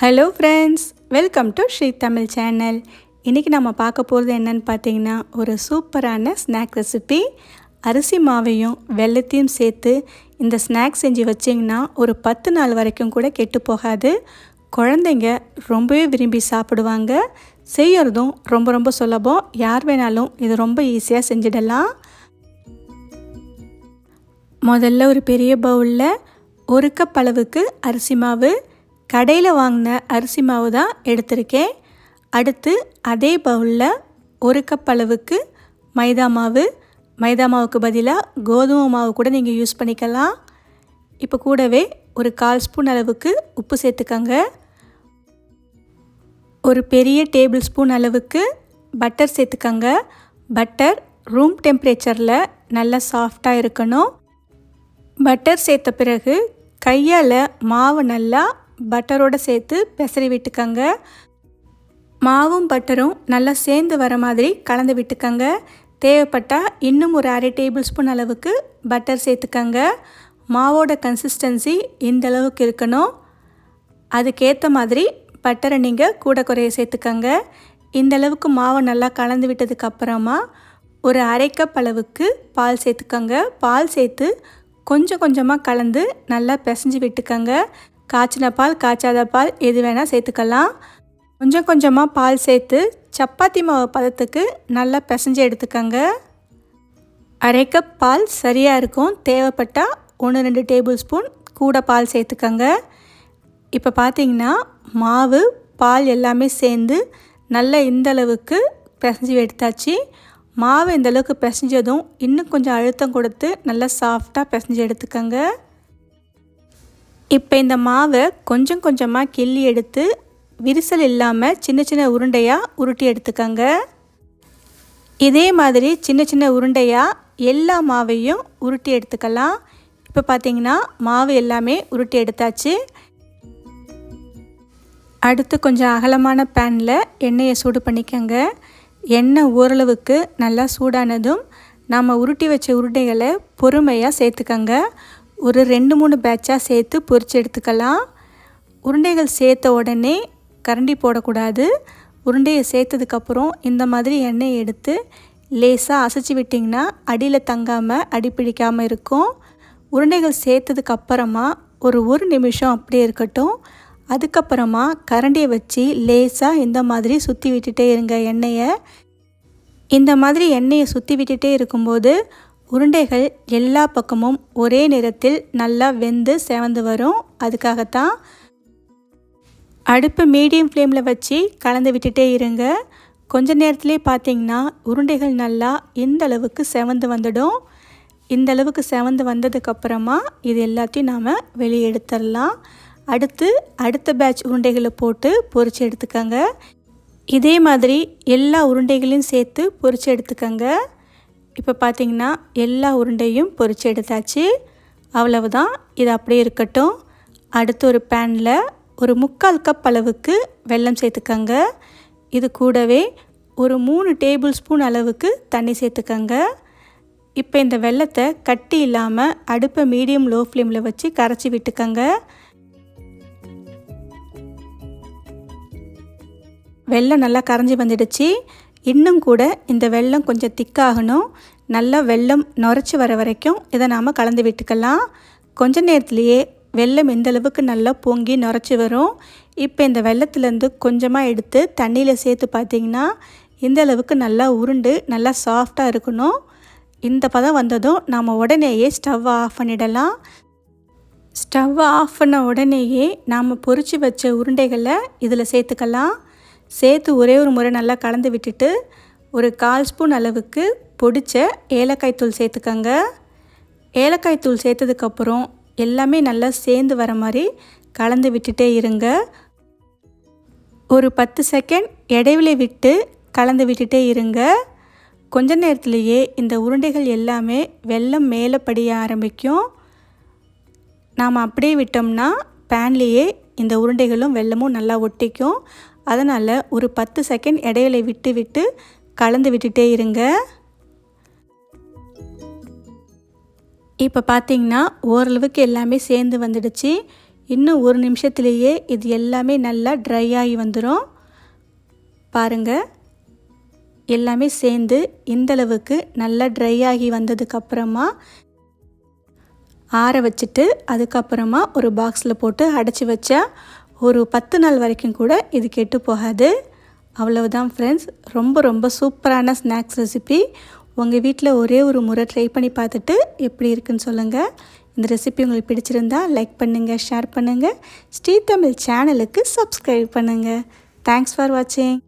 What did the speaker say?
Hello friends welcome to Shri Tamil channel இன்றைக்கி நம்ம பார்க்க போகிறது என்னன்னு பார்த்தீங்கன்னா ஒரு சூப்பரான ஸ்நாக் ரெசிபி அரிசி மாவையும் வெள்ளத்தையும் சேர்த்து இந்த ஸ்நாக்ஸ் செஞ்சு வச்சிங்கன்னா ஒரு பத்து நாள் வரைக்கும் கூட கெட்டு போகாது. குழந்தைங்க ரொம்பவே விரும்பி சாப்பிடுவாங்க. செய்யறதும் ரொம்ப ரொம்ப சுலபம். யார் வேணாலும் இது ரொம்ப ஈஸியாக செஞ்சிடலாம். முதல்ல ஒரு பெரிய பவுலில் ஒரு கப் அளவுக்கு அரிசி மாவு கடையில் வாங்கின அரிசி மாவு தான் எடுத்திருக்கேன். அடுத்து அதே பவுலில் ஒரு கப் அளவுக்கு மைதா மாவு. மைதா மாவுக்கு பதிலாக கோதுமை மாவு கூட நீங்கள் யூஸ் பண்ணிக்கலாம். இப்போ கூடவே ஒரு கால் ஸ்பூன் அளவுக்கு உப்பு சேர்த்துக்கங்க. ஒரு பெரிய டேபிள் ஸ்பூன் அளவுக்கு பட்டர் சேர்த்துக்கங்க. பட்டர் ரூம் டெம்பரேச்சரில் நல்லா சாஃப்டாக இருக்கணும். பட்டர் சேர்த்த பிறகு கையால் மாவு நல்லா பட்டரோடு சேர்த்து பெசரி விட்டுக்கங்க. மாவும் பட்டரும் நல்லா சேர்ந்து வர மாதிரி கலந்து விட்டுக்கங்க. தேவைப்பட்டால் இன்னும் ஒரு அரை டேபிள் ஸ்பூன் அளவுக்கு பட்டர் சேர்த்துக்கங்க. மாவோட கன்சிஸ்டன்சி இந்த அளவுக்கு இருக்கணும். அதுக்கேற்ற மாதிரி பட்டரை நீங்கள் கூட குறைய சேர்த்துக்கங்க. இந்த அளவுக்கு மாவை நல்லா கலந்து விட்டதுக்கப்புறமா ஒரு அரை கப் அளவுக்கு பால் சேர்த்துக்கங்க. பால் சேர்த்து கொஞ்சம் கொஞ்சமாக கலந்து நல்லா பிசைஞ்சு விட்டுக்கங்க. காய்ச்சின பால் காய்ச்சாத பால் எது வேணால் சேர்த்துக்கலாம். கொஞ்சம் கொஞ்சமாக பால் சேர்த்து சப்பாத்தி மாவு பதத்துக்கு நல்லா பிசைஞ்சு எடுத்துக்கோங்க. அரை கப் பால் சரியாக இருக்கும். தேவைப்பட்டால் ஒன்று ரெண்டு டேபிள் ஸ்பூன் கூட பால் சேர்த்துக்கோங்க. இப்போ பார்த்தீங்கன்னா மாவு பால் எல்லாமே சேர்ந்து நல்லா இந்த அளவுக்கு பிசைஞ்சு எடுத்தாச்சு. மாவு இந்த அளவுக்கு பிசைஞ்சதும் இன்னும் கொஞ்சம் அழுத்தம் கொடுத்து நல்லா சாஃப்டாக பிசைஞ்சு எடுத்துக்கோங்க. இப்போ இந்த மாவை கொஞ்சம் கொஞ்சமாக கிள்ளி எடுத்து விரிசல் இல்லாமல் சின்ன சின்ன உருண்டையாக உருட்டி எடுத்துக்கோங்க. இதே மாதிரி சின்ன சின்ன உருண்டையாக எல்லா மாவையும் உருட்டி எடுத்துக்கலாம். இப்போ பார்த்தீங்கன்னா மாவு எல்லாமே உருட்டி எடுத்தாச்சு. அடுத்து கொஞ்சம் அகலமான பேனில் எண்ணெயை சூடு பண்ணிக்கோங்க. எண்ணெய் ஓரளவுக்கு நல்லா சூடானதும் நாம் உருட்டி வச்ச உருண்டைகளை பொறுமையாக சேர்த்துக்கங்க. ஒரு ரெண்டு மூணு பேட்சாக சேர்த்து பொரிச்சு எடுத்துக்கலாம். உருண்டைகள் சேர்த்த உடனே கரண்டி போடக்கூடாது. உருண்டையை சேர்த்ததுக்கப்புறம் இந்த மாதிரி எண்ணெயை எடுத்து லேசாக அசைச்சி விட்டிங்கன்னா அடியில் தங்காமல் அடி பிடிக்காமல் இருக்கும். உருண்டைகள் சேர்த்ததுக்கப்புறமா ஒரு ஒரு நிமிஷம் அப்படியே இருக்கட்டும். அதுக்கப்புறமா கரண்டியை வச்சு லேசாக இந்த மாதிரி சுற்றி விட்டுட்டே இருங்க எண்ணெயை. இந்த மாதிரி எண்ணெயை சுற்றி விட்டுட்டே இருக்கும்போது உருண்டைகள் எல்லா பக்கமும் ஒரே நேரத்தில் நல்லா வெந்து செவந்து வரும். அதுக்காகத்தான் அடுப்பு மீடியம் ஃப்ளேமில் வச்சு கலந்து விட்டுட்டே இருங்க. கொஞ்ச நேரத்துலேயே பார்த்தீங்கன்னா உருண்டைகள் நல்லா இந்த அளவுக்கு செவந்து வந்துடும். இந்த அளவுக்கு செவந்து வந்ததுக்கப்புறமா இது எல்லாத்தையும் நாம் வெளியே எடுத்துடலாம். அடுத்து அடுத்த பேட்ச் உருண்டைகளை போட்டு பொறிச்சு எடுத்துக்கோங்க. இதே மாதிரி எல்லா உருண்டைகளையும் சேர்த்து பொரித்து எடுத்துக்கோங்க. இப்போ பார்த்திங்கன்னா எல்லா உருண்டையும் பொரித்து எடுத்தாச்சு. அவ்வளவுதான். இது அப்படியே இருக்கட்டும். அடுத்து ஒரு பேனில் ஒரு முக்கால் கப் அளவுக்கு வெல்லம் சேர்த்துக்கங்க. இது கூடவே ஒரு மூணு டேபிள் ஸ்பூன் அளவுக்கு தண்ணி சேர்த்துக்கங்க. இப்போ இந்த வெள்ளத்தை கட்டி இல்லாமல் அடுப்பை மீடியம் லோ ஃப்ளேமில் வச்சு கரைச்சி விட்டுக்கோங்க. வெள்ளம் நல்லா கரைஞ்சி வந்துடுச்சு. இன்னும் கூட இந்த வெள்ளம் கொஞ்சம் திக்காகணும். நல்லா வெள்ளம் நுரைச்சி வர வரைக்கும் இதை நாம் கலந்து விட்டுக்கலாம். கொஞ்ச நேரத்துலையே வெள்ளம் எந்த அளவுக்கு நல்லா பொங்கி நுரைச்சி வரும். இப்போ இந்த வெள்ளத்துலேருந்து கொஞ்சமாக எடுத்து தண்ணியில் சேர்த்து பார்த்திங்கன்னா இந்த அளவுக்கு நல்லா உருண்டு நல்லா சாஃப்டாக இருக்கணும். இந்த பதம் வந்ததும் நாம் உடனேயே ஸ்டவ்வை ஆஃப் பண்ணிடலாம். ஸ்டவ்வை ஆஃப் பண்ண உடனேயே நாம் பொறிச்சு வச்ச உருண்டைகளை இதில் சேர்த்துக்கலாம். சேர்த்து ஒரே ஒரு முறை நல்லா கலந்து விட்டுட்டு ஒரு கால் ஸ்பூன் அளவுக்கு பொடித்த ஏலக்காய் தூள் சேர்த்துக்கங்க. ஏலக்காய் தூள் சேர்த்ததுக்கப்புறம் எல்லாமே நல்லா சேர்ந்து வர மாதிரி கலந்து விட்டுட்டே இருங்க. ஒரு பத்து செகண்ட் இடைவெளி விட்டு கலந்து விட்டுட்டே இருங்க. கொஞ்ச நேரத்துலேயே இந்த உருண்டைகள் எல்லாமே வெள்ளம் மேலே படிய ஆரம்பிக்கும். நாம் அப்படியே விட்டோம்னா பேன்லேயே இந்த உருண்டைகளும் வெள்ளமும் நல்லா ஒட்டிக்கும். அதனால் ஒரு பத்து செகண்ட் இடையில விட்டு விட்டு கலந்து விட்டுட்டே இருங்க. இப்போ பார்த்தீங்கன்னா ஓரளவுக்கு எல்லாமே சேர்ந்து வந்துடுச்சு. இன்னும் ஒரு நிமிஷத்துலேயே இது எல்லாமே நல்லா ட்ரை ஆகி வந்துடும் பாருங்கள் எல்லாமே சேர்ந்து இந்தளவுக்கு நல்லா ட்ரை ஆகி வந்ததுக்கப்புறமா ஆற வச்சுட்டு அதுக்கப்புறமா ஒரு பாக்ஸில் போட்டு அடைச்சி வச்சா ஒரு பத்து நாள் வரைக்கும் கூட இது கெட்டு போகாது. அவ்வளவுதான் ஃப்ரெண்ட்ஸ் ரொம்ப ரொம்ப சூப்பரான ஸ்நாக்ஸ் ரெசிபி உங்கள் வீட்டில் ஒரே ஒரு முறை ட்ரை பண்ணி பார்த்துட்டு எப்படி இருக்குன்னு சொல்லுங்கள் இந்த ரெசிபி உங்களுக்கு பிடிச்சிருந்தா லைக் பண்ணுங்கள் ஷேர் பண்ணுங்கள் ஸ்ரீ தமிழ் சேனலுக்கு சப்ஸ்கிரைப் பண்ணுங்கள் தேங்க்ஸ் ஃபார் வாட்சிங்